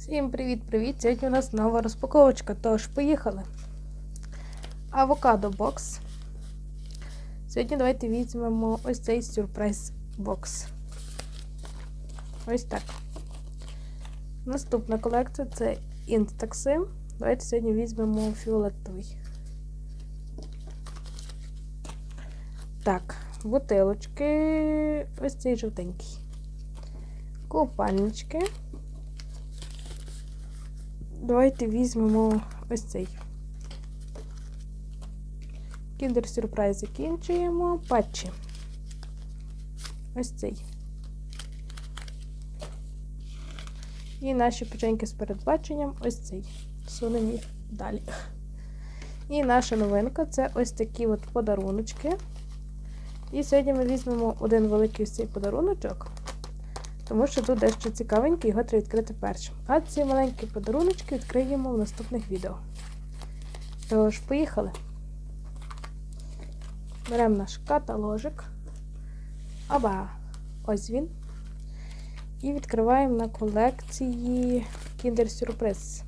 Всім привіт-привіт! Сьогодні у нас нова розпаковочка, тож поїхали. Авокадо бокс. Сьогодні давайте візьмемо ось цей сюрприз бокс. Ось так. Наступна колекція це інстакси. Давайте сьогодні візьмемо фіолетовий. Так, бутилочки. Ось цей жовтенький. Купальнички. Давайте візьмемо ось цей. Кіндер сюрприз закінчуємо. Патчі. Ось цей. І наші печеньки з передбаченням ось цей. Сунемо їх далі. І наша новинка це ось такі от подаруночки. І сьогодні ми візьмемо один великий ось цей подаруночок. Тому що тут дещо цікавеньке, його треба відкрити першим. А ці маленькі подаруночки відкриємо в наступних відео. Тож, поїхали. Беремо наш каталожик. Аба! Ось він. І відкриваємо на колекції Kinder Surprise.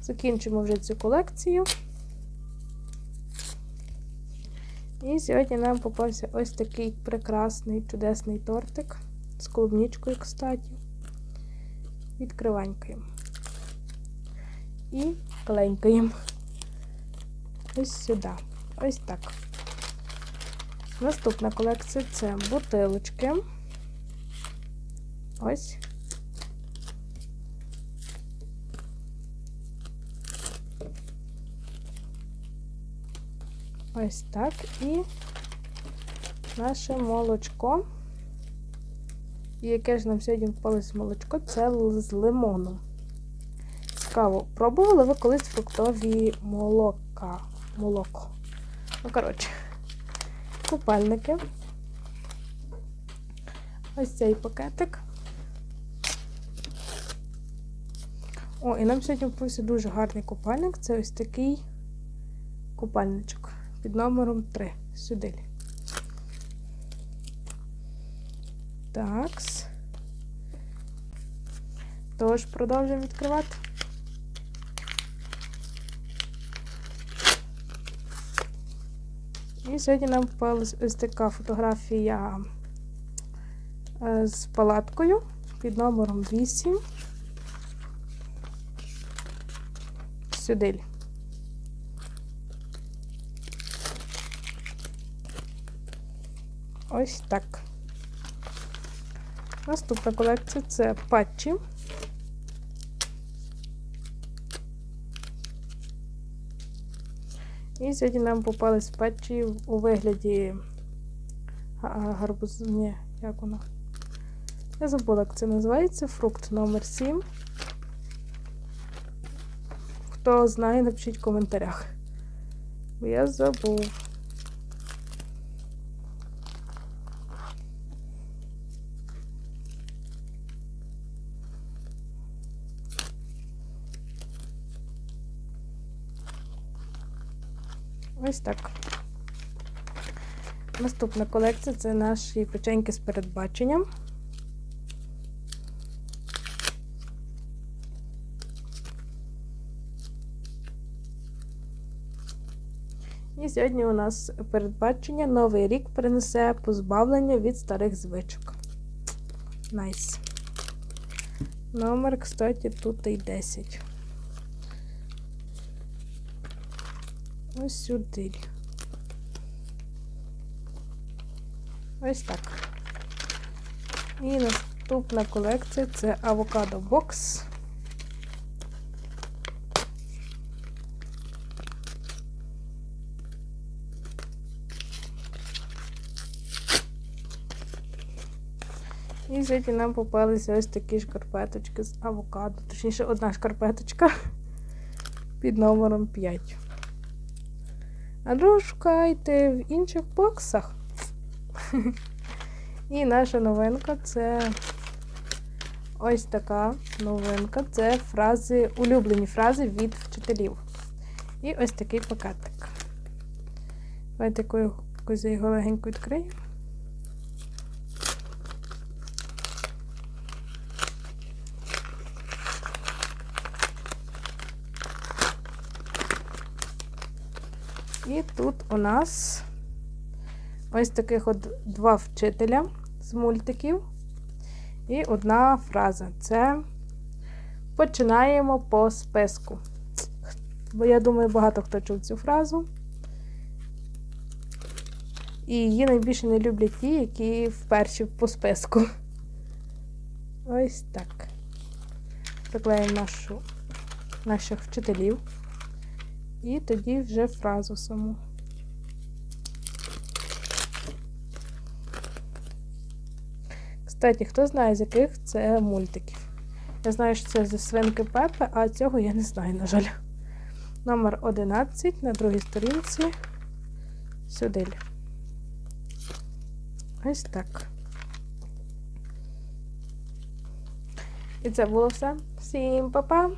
Закінчимо вже цю колекцію. І сьогодні нам попався ось такий прекрасний, чудесний тортик з клубничкою, кстати. Відкриванькаємо. І кленькаємо. Ось сюди. Ось так. Наступна колекція це бутилочки. Ось. Ось так. І наше молочко. І яке ж нам сьогодні впалось молочко, це з лимоном. Цікаво, пробували ви колись фруктові молока. Молоко. Ну, коротше, купальники. Ось цей пакетик. О, і нам сьогодні впався дуже гарний купальник. Це ось такий купальничок під номером 3. Сюди. Такс. Тож продовжуємо відкривати. І сьогодні нам попалась ось така фотографія е, з палаткою під номером 8. Сюди. Ось так. Наступна колекція це патчі. І сьогодні нам попались патчі у вигляді гарбуз... Ні, як воно? Я забула, як це називається. Фрукт номер 7. Хто знає, напишіть в коментарях. Я забув. Ось так. Наступна колекція це наші печеньки з передбаченням. І сьогодні у нас передбачення новий рік принесе позбавлення від старих звичок. Найс. Номер, кстати, тут і 10. Ось сюди. Ось так. І наступна колекція це авокадо бокс. І сьогодні нам попалися ось такі шкарпеточки з авокадо. Точніше, одна шкарпеточка під номером 5. А другу шукайте в інших боксах. І наша новинка це ось така новинка. Це фрази, улюблені фрази від вчителів. І ось такий пакетик. Давайте я його легенько відкриємо. І тут у нас ось таких от два вчителя з мультиків. І одна фраза. Це починаємо по списку. Бо я думаю, багато хто чув цю фразу. І її найбільше не люблять ті, які вперше по списку. Ось так. Приклеїмо нашу, наших вчителів. І тоді вже фразу саму. Кстати, хто знає, з яких це мультиків? Я знаю, що це зі свинки Пепе, а цього я не знаю, на жаль. Номер 11 на другій сторінці. Сюди. Ось так. І це було все. Всім па-па!